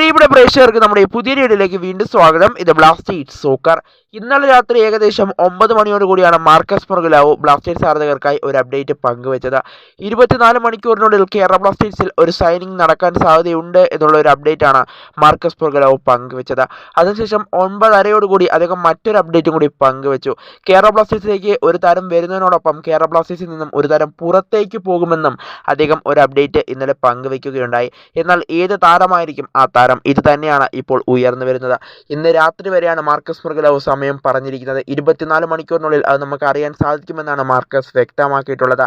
പ്രിയപ്പെട്ട പ്രേക്ഷകർക്ക് നമ്മുടെ പുതിയ വീഡിയോയിലേക്ക് വീണ്ടും സ്വാഗതം. ഇത് ബ്ലാസ്റ്റേഴ്സ് സോക്കർ ഇന്നലെ രാത്രി ഏകദേശം ഒമ്പത് മണിയോട് കൂടിയാണ് മാർക്കസ് മുറുകിലാവു ബ്ലാസ്റ്റേഴ്സ് ആരാധകർക്കായി ഒരു അപ്ഡേറ്റ് പങ്കുവച്ചത്. ഇരുപത്തിനാല് മണിക്കൂറിനുള്ളിൽ കേരള ബ്ലാസ്റ്റേഴ്സിൽ ഒരു സൈനിങ് നടക്കാൻ സാധ്യതയുണ്ട് എന്നുള്ള ഒരു അപ്ഡേറ്റ് ആണ് മാർക്കസ് മുറുകിലാവു പങ്കുവച്ചത്. അതിനുശേഷം ഒൻപതരയോടുകൂടി അദ്ദേഹം മറ്റൊരു അപ്ഡേറ്റും കൂടി പങ്കുവച്ചു. കേരള ബ്ലാസ്റ്റേഴ്സിലേക്ക് ഒരു താരം വരുന്നതിനോടൊപ്പം കേരള ബ്ലാസ്റ്റേഴ്സിൽ നിന്നും ഒരു താരം പുറത്തേക്ക് പോകുമെന്നും അദ്ദേഹം ഒരു അപ്ഡേറ്റ് ഇന്നലെ പങ്കുവയ്ക്കുകയുണ്ടായി. എന്നാൽ ഏത് താരമായിരിക്കും ആ താരം? ഇത് തന്നെയാണ് ഇപ്പോൾ ഉയർന്നു വരുന്നത്. ഇന്ന് രാത്രി വരെയാണ് മാർക്കസ് മുറുകലവ് സമയം പറഞ്ഞിരിക്കുന്നത്. ഇരുപത്തിനാല് മണിക്കൂറിനുള്ളിൽ അത് നമുക്ക് അറിയാൻ സാധിക്കുമെന്നാണ് മാർക്കസ് വ്യക്തമാക്കിയിട്ടുള്ളത്.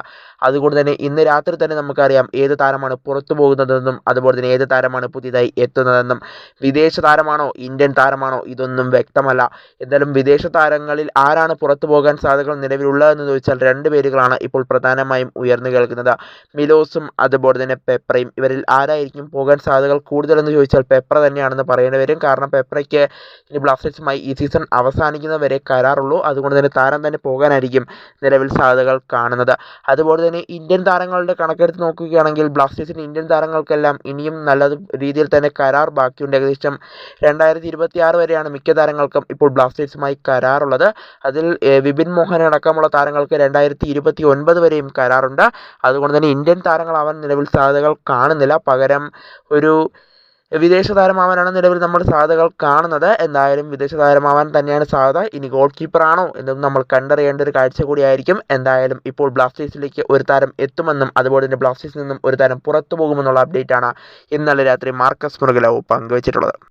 അതുകൊണ്ട് തന്നെ ഇന്ന് രാത്രി തന്നെ നമുക്കറിയാം ഏത് താരമാണ് പുറത്തു പോകുന്നതെന്നും അതുപോലെ തന്നെ ഏത് താരമാണ് പുതിയതായി എത്തുന്നതെന്നും. വിദേശ താരമാണോ ഇന്ത്യൻ താരമാണോ ഇതൊന്നും വ്യക്തമല്ല. എന്തായാലും വിദേശ താരങ്ങളിൽ ആരാണ് പുറത്തു പോകാൻ സാധ്യതകൾ നിലവിലുള്ളതെന്ന് ചോദിച്ചാൽ രണ്ട് പേരുകളാണ് ഇപ്പോൾ പ്രധാനമായും ഉയർന്നു കേൾക്കുന്നത്. മിലോസും അതുപോലെ തന്നെ പെപ്രയും. ഇവരിൽ ആരായിരിക്കും പോകാൻ സാധ്യതകൾ കൂടുതലെന്ന് ചോദിച്ചാൽ പെപ്ര തന്നെയാണെന്ന് പറയേണ്ടി വരും. കാരണം പെപ്രയ്ക്ക് ഇനി ബ്ലാസ്റ്റേഴ്സുമായി ഈ സീസൺ അവസാനിക്കുന്നവരെ കരാറുള്ളൂ. അതുകൊണ്ട് തന്നെ താരം തന്നെ പോകാനായിരിക്കും നിലവിൽ സാധ്യതകൾ കാണുന്നത്. അതുപോലെ തന്നെ ഇന്ത്യൻ താരങ്ങളുടെ കണക്കെടുത്ത് നോക്കുകയാണെങ്കിൽ ബ്ലാസ്റ്റേഴ്സിന് ഇന്ത്യൻ താരങ്ങൾക്കെല്ലാം ഇനിയും നല്ല രീതിയിൽ തന്നെ കരാർ ബാക്കിയുണ്ട്. ഏകദേശം രണ്ടായിരത്തി ഇരുപത്തി ആറ് വരെയാണ് മിക്ക താരങ്ങൾക്കും ഇപ്പോൾ ബ്ലാസ്റ്റേഴ്സുമായി കരാറുള്ളത്. അതിൽ വിപിൻ മോഹൻ അടക്കമുള്ള താരങ്ങൾക്ക് രണ്ടായിരത്തി ഇരുപത്തി ഒൻപത് വരെയും കരാറുണ്ട്. അതുകൊണ്ട് തന്നെ ഇന്ത്യൻ താരങ്ങളാവാൻ നിലവിൽ സാധ്യതകൾ കാണുന്നില്ല. പകരം ഒരു വിദേശ താരമാവാനാണ് നിലവിൽ നമ്മൾ സാധ്യതകൾ കാണുന്നത്. എന്തായാലും വിദേശ താരമാവാൻ തന്നെയാണ് സാധ്യത. ഇനി ഗോൾ കീപ്പറാണോ എന്നും നമ്മൾ കണ്ടറിയേണ്ട ഒരു കാഴ്ച കൂടിയായിരിക്കും. എന്തായാലും ഇപ്പോൾ ബ്ലാസ്റ്റേഴ്സിലേക്ക് ഒരു താരം എത്തുമെന്നും അതുപോലെ തന്നെ ബ്ലാസ്റ്റേഴ്സിൽ നിന്നും ഒരു താരം പുറത്തു പോകുമെന്നുള്ള അപ്ഡേറ്റാണ് ഇന്നലെ രാത്രി മാർക്കസ് മുറുകലവ് പങ്കുവച്ചിട്ടുള്ളത്.